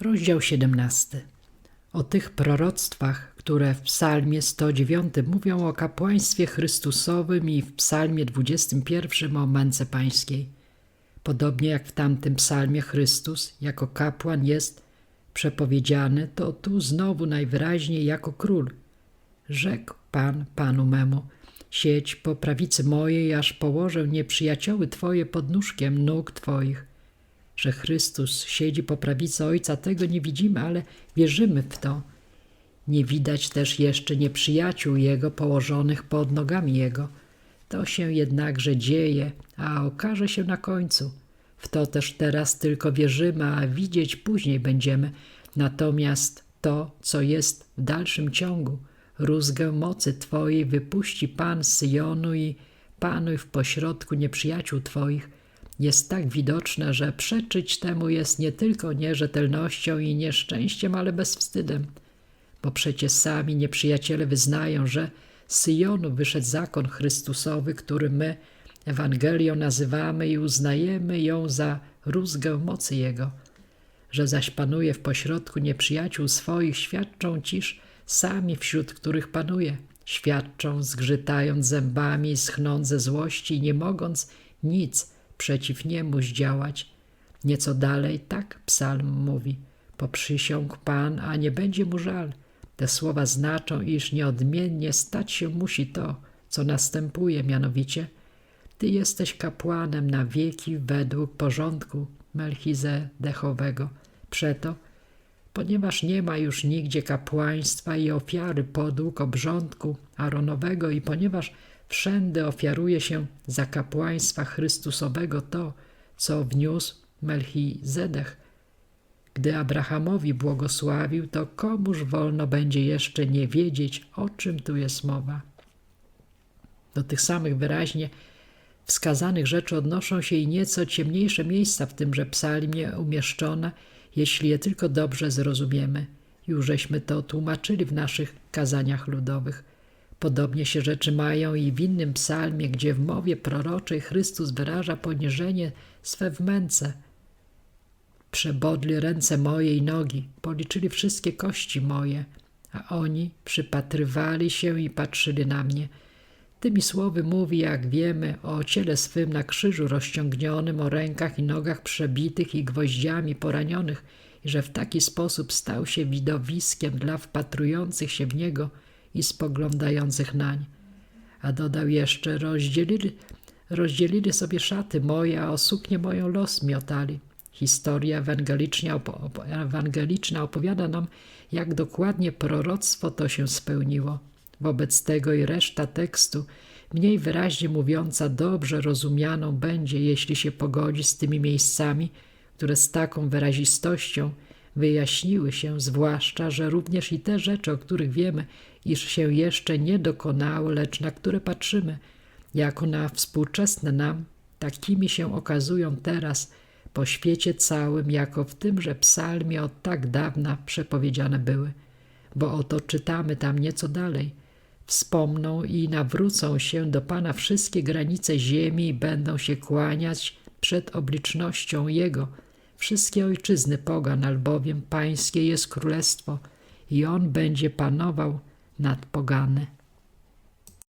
Rozdział 17. O tych proroctwach, które w Psalmie 109 mówią o kapłaństwie Chrystusowym i w Psalmie 21 o męce pańskiej. Podobnie jak w tamtym psalmie Chrystus jako kapłan jest przepowiedziany, to tu znowu najwyraźniej jako król. Rzekł Pan Panu memu, siedź po prawicy mojej, aż położę nieprzyjacioły Twoje pod nóżkiem nóg Twoich. Że Chrystus siedzi po prawicy Ojca, tego nie widzimy, ale wierzymy w to. Nie widać też jeszcze nieprzyjaciół Jego położonych pod nogami Jego. To się jednakże dzieje, a okaże się na końcu. W to też teraz tylko wierzymy, a widzieć później będziemy. Natomiast to, co jest w dalszym ciągu, rózgę mocy Twojej wypuści Pan z Syjonu i panuj w pośrodku nieprzyjaciół Twoich, jest tak widoczne, że przeczyć temu jest nie tylko nierzetelnością i nieszczęściem, ale bezwstydem. Bo przecie sami nieprzyjaciele wyznają, że z Syjonu wyszedł zakon Chrystusowy, który my Ewangelią nazywamy i uznajemy ją za rózgę mocy Jego. Że zaś panuje w pośrodku nieprzyjaciół swoich, świadczą ciż sami, wśród których panuje. Świadczą, zgrzytając zębami, schnąc ze złości nie mogąc nic przeciw niemu zdziałać. Nieco dalej tak psalm mówi. Poprzysiągł Pan, a nie będzie mu żal. Te słowa znaczą, iż nieodmiennie stać się musi to, co następuje, mianowicie Ty jesteś kapłanem na wieki według porządku Melchizedechowego. Przeto, ponieważ nie ma już nigdzie kapłaństwa i ofiary podług obrządku Aaronowego i ponieważ wszędzie ofiaruje się za kapłaństwa Chrystusowego to, co wniósł Melchizedech, gdy Abrahamowi błogosławił, to komuż wolno będzie jeszcze nie wiedzieć, o czym tu jest mowa. Do tych samych wyraźnie wskazanych rzeczy odnoszą się i nieco ciemniejsze miejsca w tymże psalmie umieszczone, jeśli je tylko dobrze zrozumiemy. Już żeśmy to tłumaczyli w naszych kazaniach ludowych. Podobnie się rzeczy mają i w innym psalmie, gdzie w mowie proroczej Chrystus wyraża poniżenie swe w męce. Przebodli ręce moje i nogi, policzyli wszystkie kości moje, a oni przypatrywali się i patrzyli na mnie. Tymi słowy mówi, jak wiemy, o ciele swym na krzyżu rozciągnionym, o rękach i nogach przebitych i gwoździami poranionych, i że w taki sposób stał się widowiskiem dla wpatrujących się w niego i spoglądających nań. A dodał jeszcze, rozdzielili, rozdzielili sobie szaty moje, a o suknię moją los miotali. Historia ewangeliczna, ewangeliczna opowiada nam, jak dokładnie proroctwo to się spełniło. Wobec tego i reszta tekstu, mniej wyraźnie mówiąca, dobrze rozumianą będzie, jeśli się pogodzi z tymi miejscami, które z taką wyrazistością wyjaśniły się, zwłaszcza, że również i te rzeczy, o których wiemy, iż się jeszcze nie dokonały, lecz na które patrzymy, jako na współczesne nam, takimi się okazują teraz po świecie całym, jako w tymże psalmie od tak dawna przepowiedziane były. Bo oto czytamy tam nieco dalej – Wspomną i nawrócą się do Pana wszystkie granice ziemi i będą się kłaniać przed oblicznością Jego. Wszystkie ojczyzny pogan, albowiem pańskie jest królestwo i On będzie panował nad pogany.